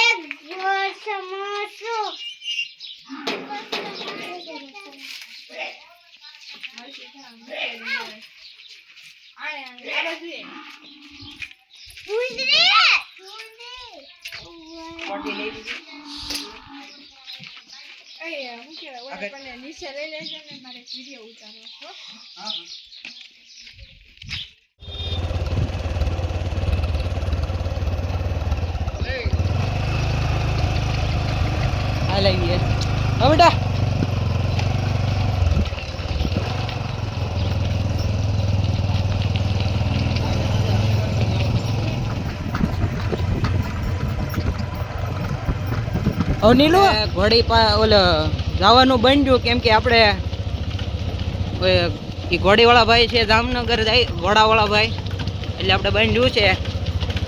એક સમોસો નીચે લઈ લેજો ને મારે વીડિયો ઉતારો છે હો. આ લઈ ગયે હા બેટા હવે નીલું? ઘોડી પા, ઓલો, જવાનું બન્યું કેમ કે આપણે એ ઘોડીવાળા ભાઈ છે, જામનગર જાય, ઘોડાવાળા ભાઈ. એટલે આપણે બન્યું છે.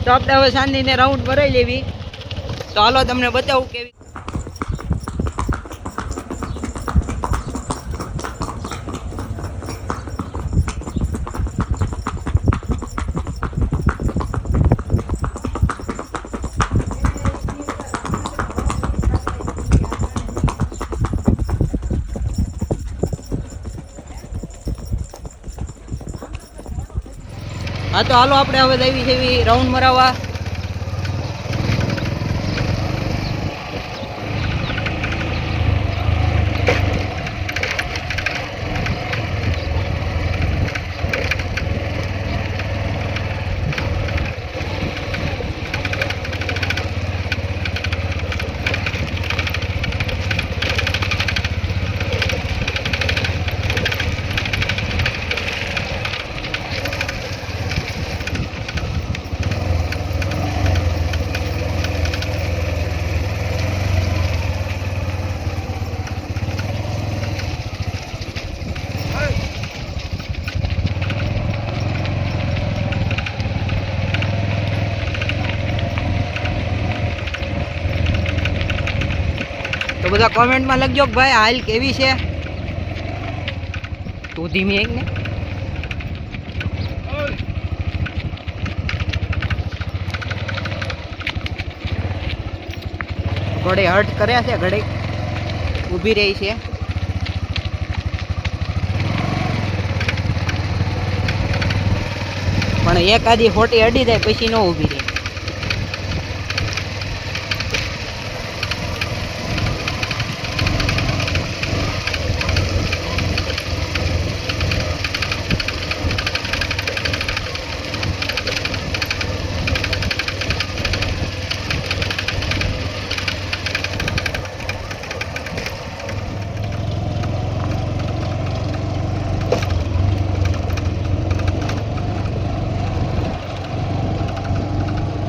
તો આપણે હવે શાંતિને રાઉન્ડ ભરાઈ લેવી. તો હાલો તમને બતાવું કેવી હા તો હાલો આપણે હવે દેવી જેવી રાઉન્ડ મરાવવા. તો બધા કોમેન્ટમાં લખજો કે ભાઈ હાલ કેવી છે? તું ધીમી એક ને ઘોડે હર્ટ કર્યા છે, ઘડે ઊભી રહી છે. પણ એક આધી ખોટી અડી જાય પછી ન ઊભી રહે.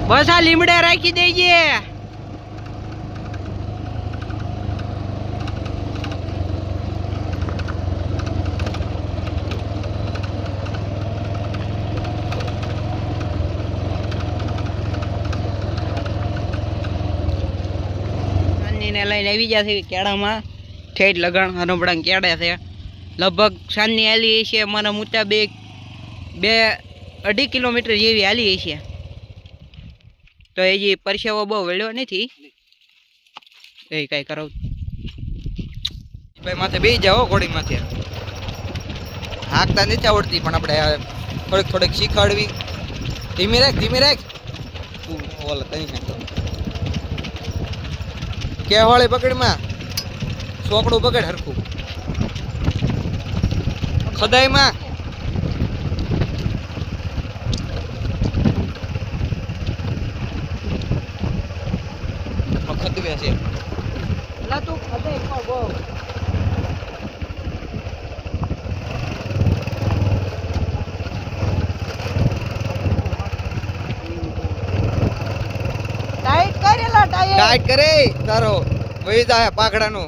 બસ આ લીમડે રાખી દઈએ સાંજનીને લઈને આવી ગયા છે કેળામાં. ઠેઠ લગણ હરમપડા કેળે છે. લગભગ સાંજની હાલી છે મને મુતાબિક બે અઢી કિલોમીટર જેવી હાલી છે તો એ જે પરસેવો બહુ વળ્યો નથી, એ કઈ કરાવ. ભાઈ, માથે બે જાઓ ઘોડી માથે. હાંકતા નથી આવડતી, પણ આપણે થોડીક થોડીક શીખવાડવી. ધીમી રાખ ધીમી રાખ. ઓલ કઈ નાખતો કેવાળી પકડમાં? સોકડું પકડ હરખું. ખદાઈમાં? ખદવે બેસે. એટલે તું ખતે બહુ ટાઈટ કરેલા ટાઈટ ટાઈટ કરે તારો. વહી જાય પાકડાનું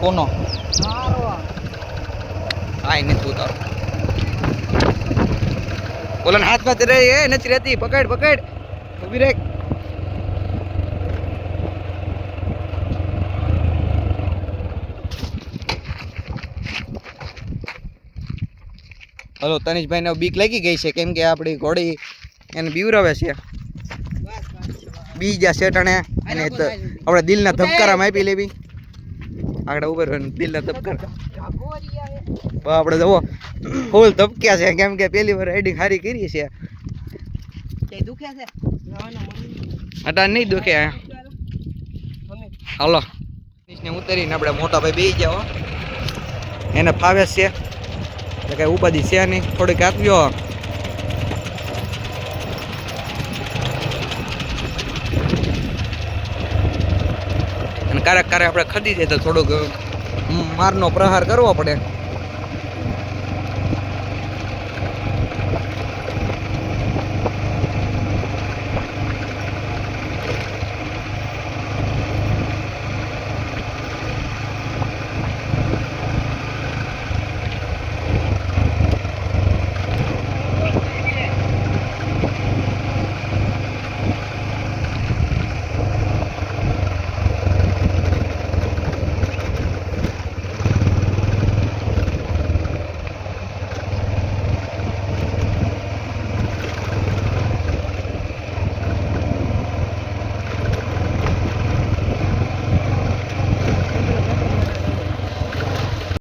કોનો? આ. આય નથી ઉતારો બોલો હાથમાં રહી એ નથી રહેતી. પકડ પકડ. ઊભી રે હલો તનિષભાઈને બીક લાગી ગઈ છે કેમ કે આપણી ઘોડી એને બીવરાવે છે. બીજા શેટાણે અને આપણે દિલના ધબકારામાં આપી લેવી. આગળ ઉપર દિલના ધબકારા. ધબકાર આપણે જુઓ ફૂલ ધબક્યા છે કેમ કે પેલી વાર રાઇડિંગ સારી કરી છે? ના, ના, અટા નહીં દુખે. હાલો. ને ઉતરીને આપણે મોટા ભાઈ બેસી જાઓ એને ફાવે છે. એટલે કઈ ઉપાધિ છે નહીં. થોડીક આપ્યો ક્યારેક ક્યારેક આપણે ખરીદીએ તો થોડુંક મારનો પ્રહાર કરવો પડે.